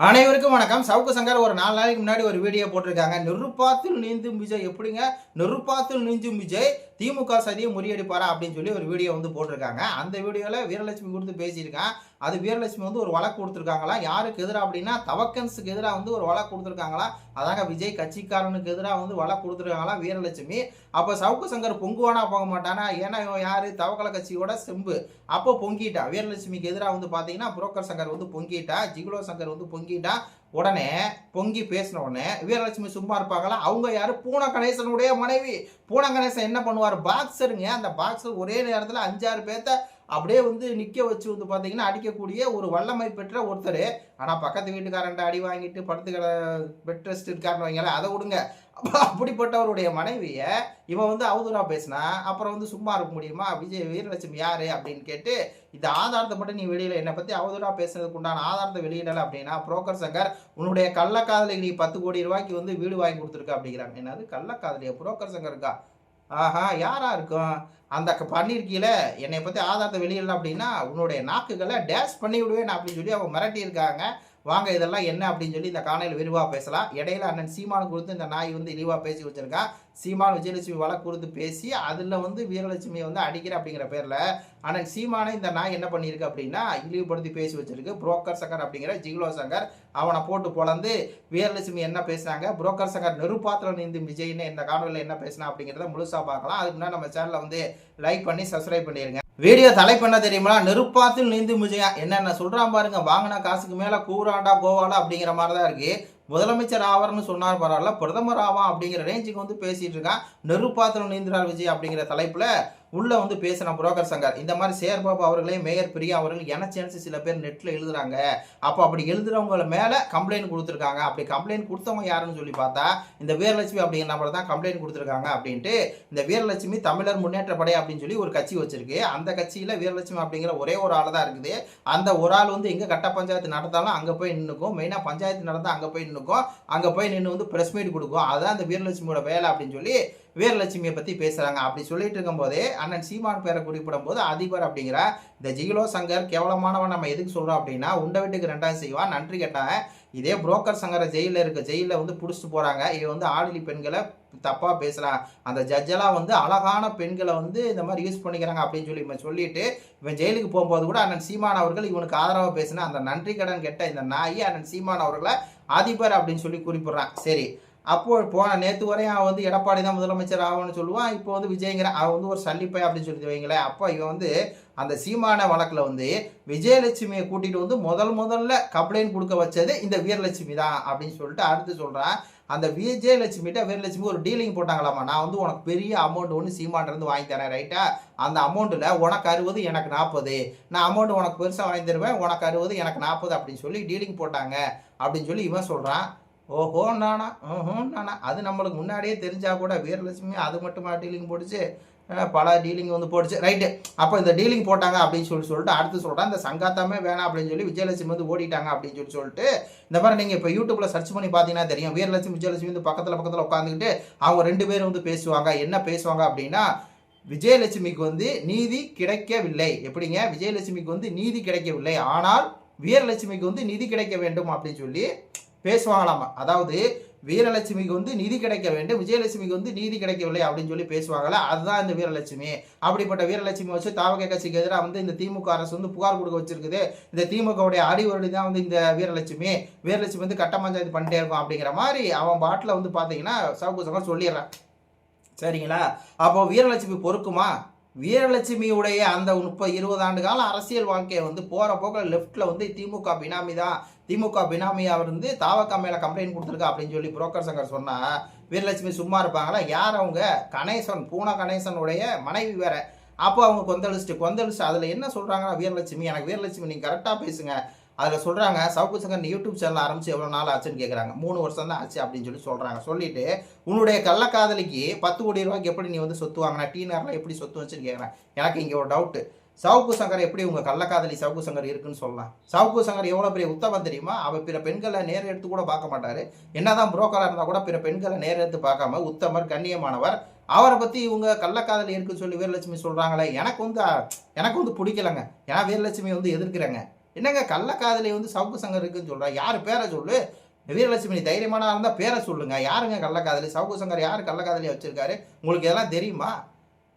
அனைவருக்கும் வணக்கம். சவுக்கு சங்கர் ஒரு நாலு நாளைக்கு முன்னாடி ஒரு வீடியோ போட்டிருக்காங்க. நெருப்பாத்தில் நீந்தும் விஜய். எப்படிங்க? நெருப்பாத்தில் நீந்தும் விஜய். திமுக சதியை முறியடிப்பாரா அப்படின்னு சொல்லி ஒரு வீடியோ வந்து போட்டிருக்காங்க. அந்த வீடியோவில் வீரலட்சுமி கொடுத்து பேசியிருக்கான். அது வீரலட்சுமி வந்து ஒரு வழக்கு கொடுத்துருக்காங்களா? யாருக்கு எதிராக அப்படின்னா தவக்கன்ஸுக்கு எதிராக வந்து ஒரு வழக்கு கொடுத்துருக்காங்களா? அதாங்க விஜய் கட்சிக்காரனுக்கு எதிராக வந்து வழக்கு கொடுத்துருக்காங்களா வீரலட்சுமி? அப்போ சவுக்கு சங்கர் பொங்குவானா போக மாட்டானா? ஏன்னா இவன் யார்? தவக்கல கட்சியோட செம்பு. அப்போ பொங்கிட்டா. வீரலட்சுமிக்கு எதிராக வந்து பார்த்தீங்கன்னா புரோக்கர் சங்கர் வந்து பொங்கிட்டா. ஜிகுலோ சங்கர் வந்து பொங்கிட்டா. உடனே பொங்கி பேசின உடனே வீரலட்சுமி சும்மா இருப்பாங்களா? அவங்க யாரு? பூன கணேசனுடைய மனைவி. பூன கணேசன் என்ன பண்ணுவார்? பாக்ஸருங்க அந்த பாக்ஸர் ஒரே நேரத்தில் அஞ்சாறு பேர்த்த அப்படியே வந்து நிற்க வச்சு வந்து பார்த்தீங்கன்னா அடிக்கக்கூடிய ஒரு வல்லமை பெற்ற ஒருத்தர். ஆனால் பக்கத்து வீட்டுக்காரன்ட்ட அடி வாங்கிட்டு படுத்து கிட பெட் ரெஸ்ட் இருக்காருன்னு வைங்களேன் அதை விடுங்க. அப்ப அப்படிப்பட்டவருடைய மனைவியை இவன் வந்து அவதூறாக பேசினா அப்புறம் வந்து சும்மா இருக்க முடியுமா? விஜய் வீரலட்சுமி யார் அப்படின்னு கேட்டு இந்த ஆதாரத்தை மட்டும் நீ வெளியில் என்னை பற்றி அவதூறாக பேசுனதுக்கு உண்டான ஆதாரத்தை வெளியிடல அப்படின்னா புரோக்கர் சங்கர் உன்னுடைய கள்ளக்காதலிக்கு நீ பத்து கோடி ரூபாய்க்கு வந்து வீடு வாங்கி கொடுத்துருக்க அப்படிங்கிறாங்க. என்னது? கள்ளக்காதலியா? புரோக்கர் சங்கருக்கா? ஆஹா யாராக இருக்கும்? அந்த பண்ணியிருக்கீல என்னை பற்றி ஆதாரத்தை வெளியிடல அப்படின்னா உன்னுடைய நாக்குகளை டேஷ் பண்ணி விடுவேன் அப்படின்னு சொல்லி அவங்க மிரட்டியிருக்காங்க. வாங்க இதெல்லாம் என்ன அப்படின்னு சொல்லி இந்த காணையில் விரிவாக பேசலாம். இடையில அண்ணன் சீமான் கொடுத்து இந்த நாய் வந்து இழிவாக பேசி வச்சிருக்கான் சீமான் விஜயலட்சுமி வழக்கு கொடுத்து பேசி அதில் வந்து வீரலட்சுமியை வந்து அடிக்கிற அப்படிங்கிற பேரில் அண்ணன் சீமானை இந்த நாய் என்ன பண்ணியிருக்கு அப்படின்னா இழிவுபடுத்தி பேசி வச்சிருக்கு. புரோக்கர் சங்கர் அப்படிங்கிற ஜிகுலோ சங்கர் அவனை போட்டு பொழந்து வீரலட்சுமி என்ன பேசுனாங்க புரோக்கர் சங்கர் நெருப்பாத்திரம் நீந்து விஜய்னு இந்த காணொலியில் என்ன பேசினா அப்படிங்கிறத முழுசாக பார்க்கலாம். அதுக்கு முன்னாடி நம்ம சேனலை வந்து லைக் பண்ணி சப்ஸ்கிரைப் பண்ணிடுங்க வீடியோ தலைப்பு என்ன தெரியுமா? நெருப்பாத்தில் நீந்து முஜையா என்னென்ன சொல்கிறான் பாருங்க. வாங்கின காசுக்கு மேலே கூறாண்டா கோவாடா அப்படிங்கிற மாதிரி தான் இருக்குது முதலமைச்சர் ஆவர்னு சொன்னார் பரவாயில்ல பிரதமர் ஆவான் அப்படிங்கிற ரேஞ்சுக்கு வந்து பேசிகிட்டு இருக்கான். நெருப்பாத்தில் நீந்திரார் விஜய் அப்படிங்கிற தலைப்பில் உள்ளே வந்து பேசின புரோக்கர் சங்கர். இந்த மாதிரி சேர்பாபு அவர்களே மேயர் பிரியா அவர்கள் எனச்சேன்னு சில பேர் நெட்டில் எழுதுறாங்க. அப்போ அப்படி எழுதுறவங்க மேலே கம்ப்ளைண்ட் கொடுத்துருக்காங்க. அப்படி கம்ப்ளைண்ட் கொடுத்தவங்க யாருன்னு சொல்லி பார்த்தா இந்த வீரலட்சுமி அப்படிங்கிற நபர் தான் கம்ப்ளைண்ட் கொடுத்துருக்காங்க அப்படின்ட்டு இந்த வீரலட்சுமி தமிழர் முன்னேற்ற படை அப்படின்னு சொல்லி ஒரு கட்சி வச்சிருக்கு. அந்த கட்சியில் வீரலட்சுமி அப்படிங்கிற ஒரே ஒரு ஆள் தான் இருக்குது. அந்த ஒரு ஆள் வந்து எங்கே கட்ட பஞ்சாயத்து நடந்தாலும் அங்கே போய் நின்றுக்கும் மெயினாக பஞ்சாயத்து நடந்தால் அங்கே போய் நின்றுக்கும் அங்கே போய் நின்று வந்து ப்ரெஸ் மீட் கொடுக்கும். அதான் அந்த வீரலட்சுமியோட வேலை அப்படின்னு சொல்லி வீரலட்சுமியை பற்றி பேசுகிறாங்க அப்படி சொல்லிட்டு இருக்கும்போதே அண்ணன் சீமான் பேரை குறிப்பிடும் போது அதிபர் அப்படிங்கிற இந்த ஜிகிலோ சங்கர் கேவலமானவன் நம்ம எதுக்கு சொல்கிறோம் அப்படின்னா உண்டை வீட்டுக்கு ரெண்டாவது செய்வான் நன்றி கேட்டாங்க இதே புரோக்கர் சங்கர ஜெயிலில் இருக்க ஜெயிலில் வந்து பிடிச்சிட்டு போகிறாங்க இவன் வந்து ஆளிலி பெண்களை தப்பாக பேசுகிறான் அந்த ஜட்ஜெல்லாம் வந்து அழகான பெண்களை வந்து இந்த மாதிரி யூஸ் பண்ணிக்கிறாங்க அப்படின்னு சொல்லி இவன் சொல்லிட்டு இவன் ஜெயிலுக்கு போகும்போது கூட அண்ணன் சீமான் அவர்கள் இவனுக்கு ஆதரவாக பேசினா அந்த நன்றி கடன் கெட்ட இந்த நாய் அண்ணன் சீமான் அவர்களை அதிபர் அப்படின்னு சொல்லி குறிப்பிட்றான். சரி அப்போ போன நேற்று வரையும் அவன் வந்து எடப்பாடி தான் முதலமைச்சர் ஆகும்னு சொல்லுவான். இப்போ வந்து விஜய்ங்கிற அவன் வந்து ஒரு சல்லிப்பை அப்படின்னு சொல்லி வைங்களேன். அப்போ இவன் வந்து அந்த சீமான வழக்கில் வந்து விஜயலட்சுமியை கூட்டிகிட்டு வந்து முதல் முதல்ல கம்ப்ளைண்ட் கொடுக்க வச்சது இந்த வீரலட்சுமி தான் அப்படின்னு சொல்லிட்டு அடுத்து சொல்கிறான் அந்த விஜயலட்சுமிகிட்ட வீரலட்சுமி ஒரு டீலிங் போட்டாங்களாமா? நான் வந்து உனக்கு பெரிய அமௌண்ட் ஒன்று சீமான்லேருந்து வாங்கி தரேன் ரைட்டா அந்த அமௌண்ட்டில் உனக்கு அறுபது எனக்கு நாற்பது நான் அமௌண்ட் உனக்கு பெருசாக வாங்கி தருவேன் உனக்கு அறுபது எனக்கு நாற்பது அப்படின்னு சொல்லி டீலிங் போட்டாங்க அப்படின்னு சொல்லி இவன் சொல்கிறான் ஓஹோ நானா ஓஹோ நானா. அது நம்மளுக்கு முன்னாடியே தெரிஞ்சால் கூட வீரலட்சுமி அது மட்டுமா டீலிங் போட்டுச்சு? பல டீலிங் வந்து போட்டுச்சு. ரைட்டு அப்போ இந்த டீலிங் போட்டாங்க அப்படின்னு சொல்லி சொல்லிட்டு அடுத்து சொல்கிறேன் இந்த சங்காத்தாமே வேணாம் அப்படின்னு சொல்லி விஜயலட்சுமி வந்து ஓடிட்டாங்க அப்படின்னு சொல்லி சொல்லிட்டு இந்த மாதிரி நீங்கள் இப்போ யூடியூப்பில் சர்ச் பண்ணி பார்த்தீங்கன்னா தெரியும். வீரலட்சுமி விஜயலட்சுமி வந்து பக்கத்தில் பக்கத்தில் உட்காந்துக்கிட்டு அவங்க ரெண்டு பேரும் வந்து பேசுவாங்க. என்ன பேசுவாங்க அப்படின்னா விஜயலட்சுமிக்கு வந்து நீதி கிடைக்கவில்லை. எப்படிங்க? விஜயலட்சுமிக்கு வந்து நீதி கிடைக்கவில்லை. ஆனால் வீரலட்சுமிக்கு வந்து நிதி கிடைக்க வேண்டும் அப்படின்னு சொல்லி பேசுவாங்களாமா? அதாவது வீரலட்சுமிக்கு வந்து நிதி கிடைக்க வேண்டும் விஜயலட்சுமிக்கு வந்து நீதி கிடைக்கவில்லை அப்படின்னு சொல்லி பேசுவாங்கல்ல? அதுதான் இந்த வீரலட்சுமி. அப்படிப்பட்ட வீரலட்சுமி வச்சு தாவக கட்சிக்கு எதிராக வந்து இந்த திமுக அரசு வந்து புகார் கொடுக்க வச்சிருக்குது. இந்த திமுகவுடைய அடிவருடி தான் வந்து இந்த வீரலட்சுமி. வீரலட்சுமி வந்து கட்ட பஞ்சாயத்து பண்ணிட்டே இருக்கும் அப்படிங்கிற மாதிரி அவன் பாட்டில் வந்து பார்த்தீங்கன்னா சவுக்கு சொல்லிடுறான். சரிங்களா? அப்போ வீரலட்சுமி பொறுக்குமா? வீரலட்சுமியுடைய அந்த முப்பது இருபது ஆண்டு கால அரசியல் வாழ்க்கையை வந்து போகிற போக்கில் லெஃப்ட்டில் வந்து திமுக பினாமி தான். திமுக பினாமியாக இருந்து தாவக்கா மேலே கம்ப்ளைண்ட் கொடுத்துருக்கா அப்படின்னு சொல்லி புரோக்கர் சங்கர் சொன்னால் வீரலட்சுமி சும்மா இருப்பாங்களா? யார் அவங்க? கணேசன் பூனா கணேசனுடைய மனைவி வேற. அப்போ அவங்க கொந்தளிச்சுட்டு கொந்தளிச்சு அதில் என்ன சொல்கிறாங்கன்னா வீரலட்சுமி எனக்கு வீரலட்சுமி நீங்கள் கரெக்டாக பேசுங்க. அதில் சொல்கிறாங்க சவுக்கு சங்கர் யூடியூப் சேனல் ஆரம்பிச்சு எவ்வளோ நாள் ஆச்சுன்னு கேட்குறாங்க மூணு வருஷம் தான் ஆச்சு அப்படின்னு சொல்லி சொல்கிறாங்க சொல்லிட்டு உன்னுடைய கள்ளக்காதலிக்கு பத்து கோடி ரூபாய்க்கு எப்படி நீ வந்து சொத்து வாங்கினா? டீ நேரில் எப்படி சொத்து வச்சுன்னு கேட்குறேன் எனக்கு இங்கே ஒரு டவுட்டு சவுக்கு சங்கர் எப்படி உங்கள் கள்ளக்காதலி சவுக்கு சங்கர் இருக்குன்னு சொல்லலாம். சவுக்கு சங்கர் எவ்வளோ பெரிய உத்தமம் தெரியுமா? அவர் பிற பெண்களை நேர் எடுத்து கூட பார்க்க மாட்டார். என்னதான் புரோக்கராக இருந்தால் கூட பிற பெண்களை நேர் எடுத்து பார்க்காம உத்தமர் கண்ணியமானவர். அவரை பற்றி இவங்க கள்ளக்காதலி இருக்குன்னு சொல்லி வீரலட்சுமி சொல்கிறாங்களே எனக்கு வந்து எனக்கு வந்து பிடிக்கலங்க. ஏன்னா வீரலட்சுமி வந்து எதிர்க்கிறேங்க. என்னங்க கள்ளக்காதலி வந்து சவுக்கு சங்கர் இருக்குன்னு சொல்கிறா யார் பேரை சொல்லு? வீரலட்சுமி தைரியமான இருந்தால் பேரை சொல்லுங்க. யாருங்க கள்ளக்காதலி சவுக்கு சங்கர் யார் கள்ளக்காதலியை வச்சிருக்காரு? உங்களுக்கு இதெல்லாம் தெரியுமா?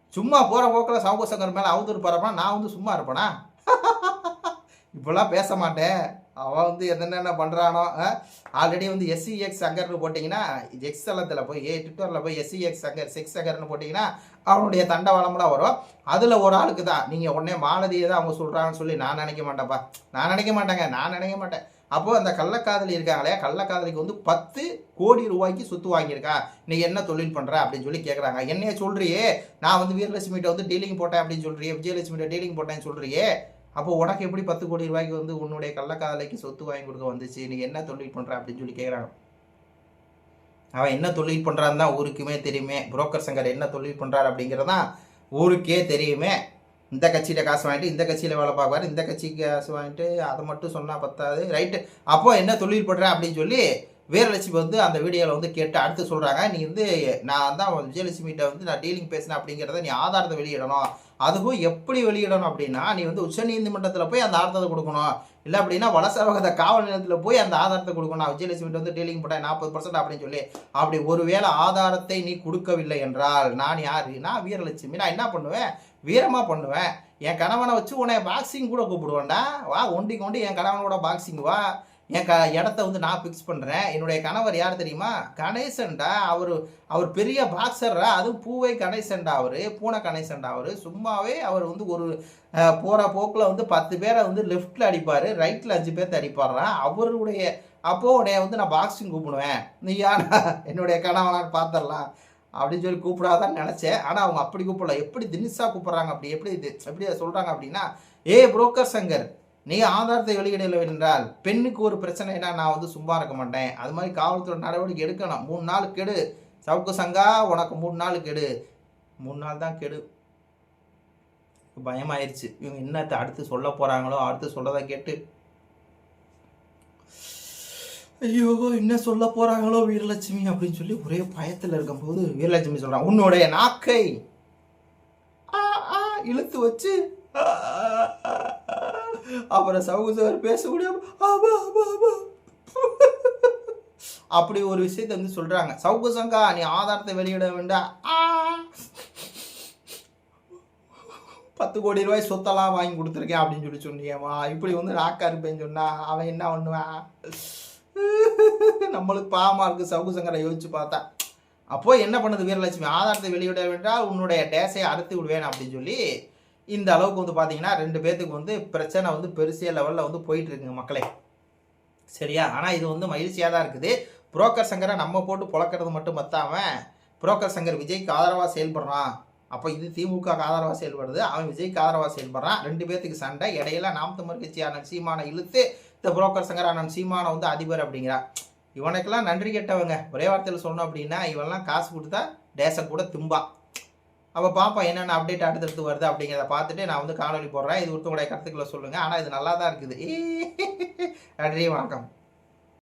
சும்மா போகிற போக்கில் சவுக்கு சங்கர் மேலே அவதூறு பரப்பா நான் வந்து சும்மா இருப்பேனா? இப்போல்லாம் பேச மாட்டேன். அவன் வந்து என்னென்ன பண்ணுறானோ ஆல்ரெடி வந்து எஸ்சிஎக்ஸ் சங்கர்னு போட்டிங்கன்னா எக்ஸ் தளத்தில் போய் ஏ ட்விட்டரில் போய் எஸ்சிஎக்ஸ் சங்கர் செக்ஸ் சங்கர்னு போட்டிங்கன்னா அவனுடைய தண்டவாளம்லாம் வரும். அதில் ஒரு ஆளுக்கு தான். நீங்கள் உடனே மாலதியை தான் அவங்க சொல்கிறாங்கன்னு சொல்லி நான் நினைக்க மாட்டேன்ப்பா. நான் நினைக்க மாட்டேங்க நான் நினைக்க மாட்டேன். அப்போது அந்த கள்ளக்காதலி இருக்காங்களே கள்ளக்காதலிக்கு வந்து பத்து கோடி ரூபாய்க்கு சொத்து வாங்கியிருக்கா. நீ என்ன தொழில் பண்ணுற அப்படின்னு சொல்லி கேட்குறாங்க என்னையே சொல்கிறியே நான் வந்து வீரலட்சுமிகிட்ட வந்து டீலிங் போட்டேன் அப்படின்னு சொல்கிறியே விஜயலட்சுமிகிட்ட டீலிங் போட்டேன்னு சொல்கிறியே அப்போ உனக்கு எப்படி பத்து கோடி ரூபாய்க்கு வந்து உன்னுடைய கள்ளக்காதலைக்கு சொத்து வாங்கி கொடுக்க வந்துச்சு? நீ என்ன தொழில் பண்ணுற அப்படின்னு சொல்லி கேட்குறாங்க அவன் என்ன தொழில் பண்ணுறான்னு தான் ஊருக்குமே தெரியுமே. புரோக்கர் சங்கர் என்ன தொழில் பண்ணுறாரு அப்படிங்கிறதான் ஊருக்கே தெரியுமே. இந்த கட்சியில் காசு வாங்கிட்டு இந்த கட்சியில் வேலை பார்க்குறாரு இந்த கட்சிக்கு காசு வாங்கிட்டு அதை மட்டும் சொன்னால் பத்தாது. ரைட்டு. அப்போ என்ன தொழில் பண்ணுறேன் அப்படின்னு சொல்லி வீரலட்சுமி வந்து அந்த வீடியோவில் வந்து கேட்டு அடுத்து சொல்கிறாங்க நீ வந்து நான் தான் விஜயலட்சுமிகிட்ட வந்து நான் டீலிங் பேசினேன் அப்படிங்கிறத நீ ஆதாரத்தை வெளியிடணும். அதுவும் எப்படி வெளியிடணும் அப்படின்னா நீ வந்து உச்சநீதிமன்றத்தில் போய் அந்த ஆதாரத்தை கொடுக்கணும். இல்லை அப்படின்னா வளசரவகத காவல் நிலையத்தில் போய் அந்த ஆதாரத்தை கொடுக்கணும். நான் விஜயலட்சுமிகிட்ட வந்து டீலிங் போட்டேன் நாற்பது பர்சன்ட் அப்படின்னு சொல்லி. அப்படி ஒருவேளை ஆதாரத்தை நீ கொடுக்கவில்லை என்றால் நான் யார்? நான் வீரலட்சுமி. நான் என்ன பண்ணுவேன்? வீரமாக பண்ணுவேன். என் கணவனை வச்சு உன்னை பாக்ஸிங் கூட கூப்பிடுவேன்டா. வா ஒண்டி கொண்டு என் கணவனோட பாக்ஸிங் வா. என் க இடத்த வந்து நான் ஃபிக்ஸ் பண்ணுறேன் என்னுடைய கணவர் யார் தெரியுமா? கணேசன்டா. அவர் அவர் பெரிய பாக்ஸர்ரா அதுவும் பூவை கணேசன்டா அவர். பூனை கணேசன்டா அவர். சும்மாவே அவர் வந்து ஒரு போகிற போக்கில் வந்து பத்து பேரை வந்து லெஃப்ட்டில் அடிப்பார். ரைட்டில் அஞ்சு பேர்த்த அடிப்பாரா? அவருடைய அப்போது உடைய வந்து நான் பாக்ஸிங் கூப்பிடுவேன். நீ யாரா? என்னுடைய கணவனான்னு பார்த்துடலாம் அப்படின்னு சொல்லி கூப்பிடாதான் நினச்சேன். ஆனால் அவங்க அப்படி கூப்பிடல. எப்படி தினிஷா கூப்பிட்றாங்க அப்படி? எப்படி இது எப்படி சொல்கிறாங்க அப்படின்னா ஏ புரோக்கர் சங்கர் நீ ஆதாரத்தை வெளியிடவில்லை என்றால் பெண்ணுக்கு ஒரு பிரச்சனைனா நான் வந்து சும்மா இருக்க மாட்டேன். அது மாதிரி காவல்துறை நடவடிக்கை எடுக்கணும். மூணு நாள் கெடு. சவுக்கு சங்கா உனக்கு மூணு நாள் கெடு. மூணு நாள் தான் கெடு. பயமாயிருச்சு. இவங்க என்னத்தை அடுத்து சொல்ல போகிறாங்களோ அடுத்து சொல்லதை கேட்டு. ஐயோ என்ன சொல்ல போகிறாங்களோ வீரலட்சுமி அப்படின்னு சொல்லி ஒரே பயத்தில் இருக்கும்போது வீரலட்சுமி சொல்கிறான் உன்னுடைய நாக்கை ஆ, ஆ, இழுத்து வச்சு அப்புறம் சவுகு சார் பேச முடியாம ஆமா, ஆமா, ஆமா. அப்படி ஒரு விஷயத்தை வந்து சொல்றாங்க. சவுக்கு சங்கா நீ ஆதாரத்தை வெளியிட வேண்டாம் பத்து கோடி ரூபாய் சொத்தெல்லாம் வாங்கி கொடுத்துருக்கேன் அப்படின்னு சொல்லி சொன்னியம்மா. இப்படி வந்து நாக்கா இருப்பேன்னு சொன்னா அவன் என்ன பண்ணுவான்? நம்மளுக்கு பாவமா இருக்கு சவுக்கு சங்கரை யோசிச்சு பார்த்தா. அப்போ என்ன பண்ணுது வீரலட்சுமி? ஆதாரத்தை வெளியிட வேண்டால் உன்னுடைய டேஸை அறுத்து விடுவேன் அப்படின்னு சொல்லி இந்த அளவுக்கு வந்து பார்த்தீங்கன்னா ரெண்டு பேர்த்துக்கு வந்து பிரச்சனை வந்து பெருசிய லெவலில் வந்து போயிட்டு இருக்குங்க மக்களே. சரியா? ஆனால் இது வந்து மகிழ்ச்சியாக தான் இருக்குது. புரோக்கர் சங்கரை நம்ம போட்டு புழக்கிறது மட்டும் பத்தாம புரோக்கர் சங்கர் விஜய்க்கு ஆதரவாக செயல்படுறான். அப்போ இது திமுக ஆதரவாக செயல்படுது. அவன் விஜய்க்கு ஆதரவாக செயல்படுறான். ரெண்டு பேர்த்துக்கு சண்டை. இடையில நாம் தமிழ் கட்சியான சீமானை இழுத்து இந்த புரோக்கர் சங்கர் அண்ணன் சீமானை வந்து அதிபர் அப்படிங்கிறா. இவனுக்கெல்லாம் நன்றி கெட்டவங்க. ஒரே வார்த்தையில் சொன்னோம் அப்படின்னா இவன்லாம் காசு கொடுத்தா டேச கூட திம்பான் அப்போ பாப்பா என்னென்ன அப்டேட் அடுத்தடுத்து வருது அப்படிங்கிறத பார்த்துட்டு நான் வந்து காணொலி போடுறேன். இது ஒருத்தவங்களுடைய கருத்துக்களை சொல்லுங்கள் ஆனால் இது நல்லா தான் இருக்குது. நன்றி வணக்கம்.